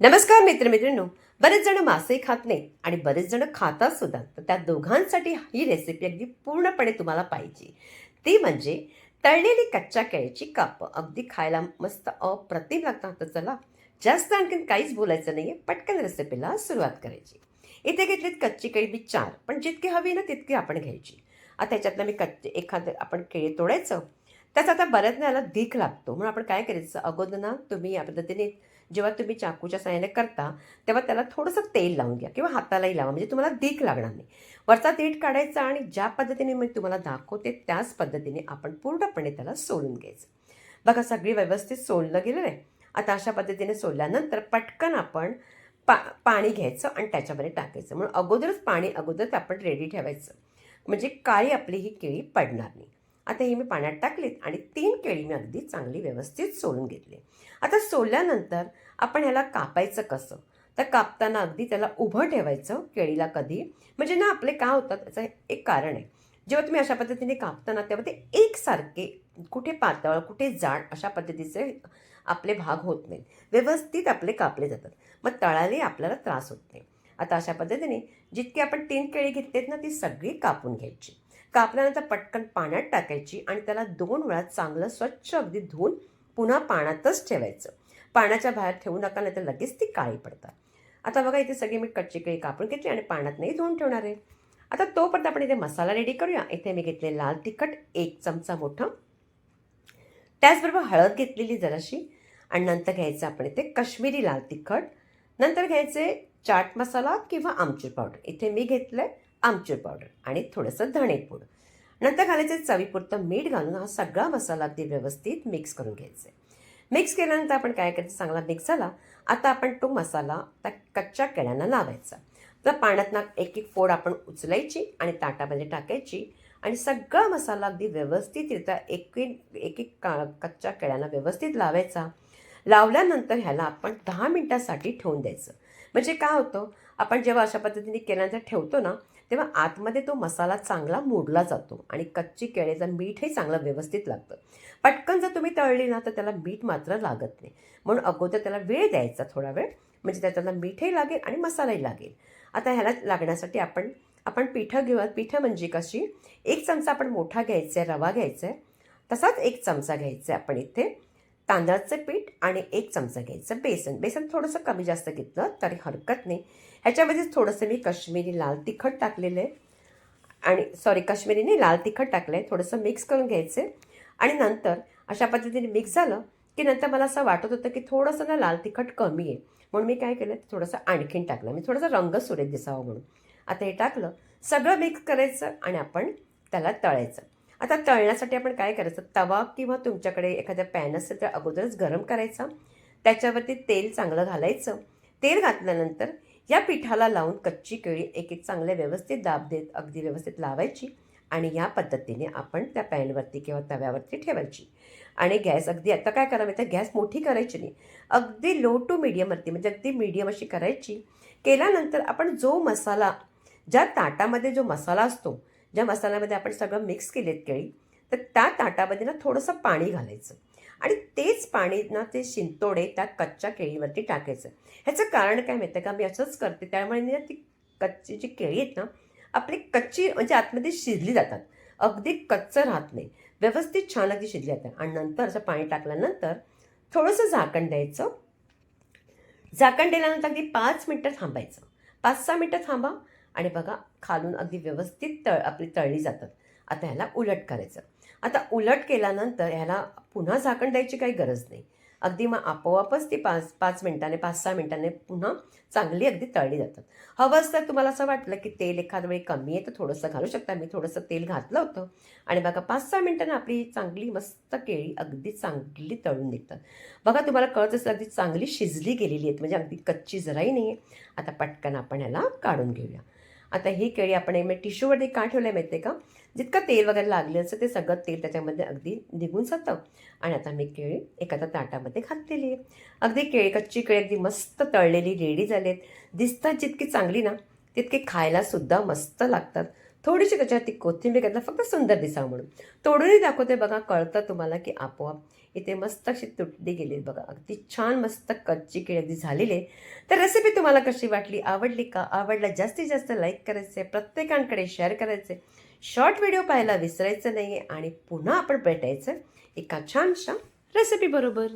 नमस्कार मित्रमित्रांनो बरेच जण मासे खात नाही आणि बरेच जण खातात सुद्धा. तर त्या दोघांसाठी ही रेसिपी अगदी पूर्णपणे तुम्हाला पाहिजे. ती म्हणजे तळलेली कच्च्या केळीची कापं. अगदी खायला मस्त अप्रतिम लागतात. तर चला जास्त आणखीन काहीच बोलायचं नाही आहे पटकन रेसिपीला सुरुवात करायची. इथे घेतलीत कच्ची केळी मी चार पण जितकी हवी ना तितकी आपण घ्यायची. आता याच्यातनं मी कच्चे एखादं आपण केळी तोडायचं त्याचा आता बऱ्याच याला दीख लागतो. म्हणून आपण काय करायचं? अगोदर ना तुम्ही या पद्धतीने जेव्हा तुम्ही चाकूच्या साह्याने करता तेव्हा त्याला थोडंसं तेल लावून घ्या किंवा हातालाही लावा म्हणजे तुम्हाला दीख लागणार नाही. वरचा दीठ काढायचा आणि ज्या पद्धतीने मी तुम्हाला दाखवते त्याच पद्धतीने आपण पूर्णपणे त्याला सोलून घ्यायचं. बघा सगळी व्यवस्थित सोललं गेलेलं आहे. आता अशा पद्धतीने सोलल्यानंतर पटकन आपण पा पाणी घ्यायचं आणि त्याच्यामध्ये टाकायचं. म्हणून अगोदरच पाणी अगोदरच आपण रेडी ठेवायचं. म्हणजे काळी आपली ही केळी पडणार नाही. आता ही मी पाण्यात टाकलीत आणि तीन केळी मी अगदी चांगली व्यवस्थित सोलून घेतली. आता सोलल्यानंतर आपण ह्याला कापायचं कसं? तर कापताना अगदी त्याला उभं ठेवायचं केळीला कधी. म्हणजे ना आपले का होतात त्याचं एक कारण आहे. जेव्हा तुम्ही अशा पद्धतीने कापताना तेव्हा ते एकसारखे कुठे पातळ कुठे जाड अशा पद्धतीचे आपले भाग होत नाहीत. व्यवस्थित आपले कापले जातात. मग तळाले आपल्याला त्रास होत नाही. आता अशा पद्धतीने जितकी आपण तीन केळी घेतलीत ना ती सगळी कापून घ्यायची. कापल्यानंतर पटकन पाण्यात टाकायची आणि त्याला दोन वेळा चांगलं स्वच्छ अगदी धुवून पुन्हा पाण्यातच ठेवायचं. पाण्याच्या बाहेर ठेवू नका नाही तर लगेच ती काळी पडतात. आता बघा इथे सगळी मी कच्ची केळी कापून घेतली आणि पाण्यात नाही धुवून ठेवणार आहे. आता तोपर्यंत आपण इथे मसाला रेडी करूया. इथे मी घेतले लाल तिखट एक चमचा मोठं. त्याचबरोबर हळद घेतलेली जराशी. आणि नंतर घ्यायचं आपण इथे कश्मीरी लाल तिखट. नंतर घ्यायचे चाट मसाला किंवा आमचूर पावडर इथे मी घेतलं आहे आमचूर पावडर आणि थोडंसं धणेपूड नंतर घालायचे चवीपुरतं मीठ घालून हा सगळा मसाला अगदी व्यवस्थित मिक्स करून घ्यायचा. आहे मिक्स केल्यानंतर आपण काय करायचं? चांगला मिक्स झाला. आता आपण तो मसाला त्या कच्च्या केळ्यांना लावायचा. तर पाण्यातनं एक एक फोड आपण उचलायची आणि ताटामध्ये टाकायची आणि सगळा मसाला अगदी व्यवस्थितरित्या एक एक एक का कच्च्या केळ्यांना व्यवस्थित लावायचा. लावल्यानंतर ह्याला आपण दहा मिनटासाठी ठेवून द्यायचं. म्हणजे काय होतं आपण जेव्हा अशा पद्धतीने केळ्यांचा ठेवतो ना तेव्हा आतमध्ये तो मसाला चांगला मोडला जातो आणि कच्ची केळीचं मीठही चांगलं व्यवस्थित लागतं. पटकन जर तुम्ही तळली ना तर त्याला मीठ मात्र लागत नाही. म्हणून अगोदर त्याला वेळ द्यायचा थोडा वेळ म्हणजे त्याच्याला मीठही लागेल आणि मसालाही लागेल. आता ह्याला लागण्यासाठी आपण आपण पिठं घेऊयात. पिठं म्हणजे कशी एक चमचा आपण मोठा घ्यायचा आहे रवा घ्यायचा आहे. तसाच एक चमचा घ्यायचा आहे आपण इथे. तांदळाचं पीठ आणि एक चमचा घ्यायचं. बेसन बेसन थोडंसं कमी जास्त घेतलं तरी हरकत नाही. ह्याच्यामध्येच थोडंसं मी कश्मीरी लाल तिखट टाकलेलं आहे. आणि सॉरी काश्मीरीने लाल तिखट टाकलं आहे. थोडंसं मिक्स करून घ्यायचं. आणि नंतर अशा पद्धतीने मिक्स झालं की नंतर मला असं वाटत होतं की थोडंसं ना लाल तिखट कमी आहे. म्हणून मी काय केलं थोडंसं आणखीन टाकलं. मी थोडंसं रंग सुरेख दिसावा म्हणून. आता हे टाकलं सगळं मिक्स करायचं आणि आपण त्याला तळायचं. आता तळण्यासाठी आपण काय करायचं? तवा किंवा तुमच्याकडे एखाद्या पॅन असेल तर अगोदरच गरम करायचा. त्याच्यावरती तेल चांगलं घालायचं. तेल घातल्यानंतर या पिठाला लावून कच्ची केळी एक एक चांगले व्यवस्थित दाब देत अगदी व्यवस्थित लावायची आणि या पद्धतीने आपण त्या पॅनवरती किंवा तव्यावरती ठेवायची. आणि गॅस अगदी आता काय करावे? तर गॅस मोठी करायची नाही. अगदी लो टू मिडियमवरती म्हणजे अगदी मीडियम अशी करायची. केल्यानंतर आपण जो मसाला ज्या ताटामध्ये जो मसाला असतो ज्या मसाल्यामध्ये आपण सगळं मिक्स केलेत केळी तर त्या ताटामध्ये ना थोडंसं पाणी घालायचं. आणि तेच पाणी ना ते शिंतोडे त्या कच्च्या केळीवरती टाकायचं. ह्याचं कारण काय माहिती का? मी असंच करते. त्यामुळे ना ती कच्ची जी केळी आहेत ना आपली कच्ची म्हणजे आतमध्ये शिजली जातात. अगदी कच्चं राहत नाही. व्यवस्थित छान अगदी शिजली जातात. आणि नंतर असं पाणी टाकल्यानंतर थोडंसं झाकण द्यायचं. झाकण दिल्यानंतर अगदी पाच मिनटं थांबायचं. पाच सहा मिनटं थांबा. आणि बघा खालून अगदी व्यवस्थित तळ आपली तळली जातात. आता ह्याला उलट करायचं. आता उलट केल्यानंतर ह्याला पुन्हा झाकण द्यायची काही गरज नाही. अगदी मग आपोआपच ती पाच पाच मिनटाने पाच सहा मिनटाने पुन्हा चांगली अगदी तळली जातात. हवं असतं तुम्हाला असं वाटलं की तेल एखाद वेळी कमी आहे तर थोडंसं घालू शकता. मी थोडंसं तेल घातलं होतं. आणि बघा पाच सहा मिनटानं आपली चांगली मस्त केळी अगदी चांगली तळून निघतात. बघा तुम्हाला कळत असेल अगदी चांगली शिजली गेलेली आहेत. म्हणजे अगदी कच्ची जराही नाही आहे आता पटकन आपण ह्याला काढून घेऊया. आता ही केळी आपण एक टिश्यूवरती का ठेवलं माहिती आहे का? जितकं तेल वगैरे लागले असतं ते सगळं तेल त्याच्यामध्ये अगदी निघून जातं. आणि आता मी केळी एखाद्या ताटामध्ये घातलेली आहे. अगदी केळी कच्ची केळी अगदी मस्त तळलेली रेडी झालेत. दिसतात जितकी चांगली ना तितकी खायला सुद्धा मस्त लागतात. थोडीशी त्याच्यावरती कोथिंबीर घातलं फक्त सुंदर दिसावं म्हणून. तोडूनही दाखवते बघा कळतं तुम्हाला की आपोआप इथे मस्त अशी तुटली गेली बघा. अगदी छान मस्त कच्ची केळी अगदी झालेली आहे. तर रेसिपी तुम्हाला कशी वाटली आवडली का? आवडला जास्तीत जास्त लाईक करायचे प्रत्येकांकडे शेअर करायचे. शॉर्ट व्हिडिओ पाहायला विसरायचं नाही आहे आणि पुन्हा आपण भेटायचं एका छानशा रेसिपी बरोबर.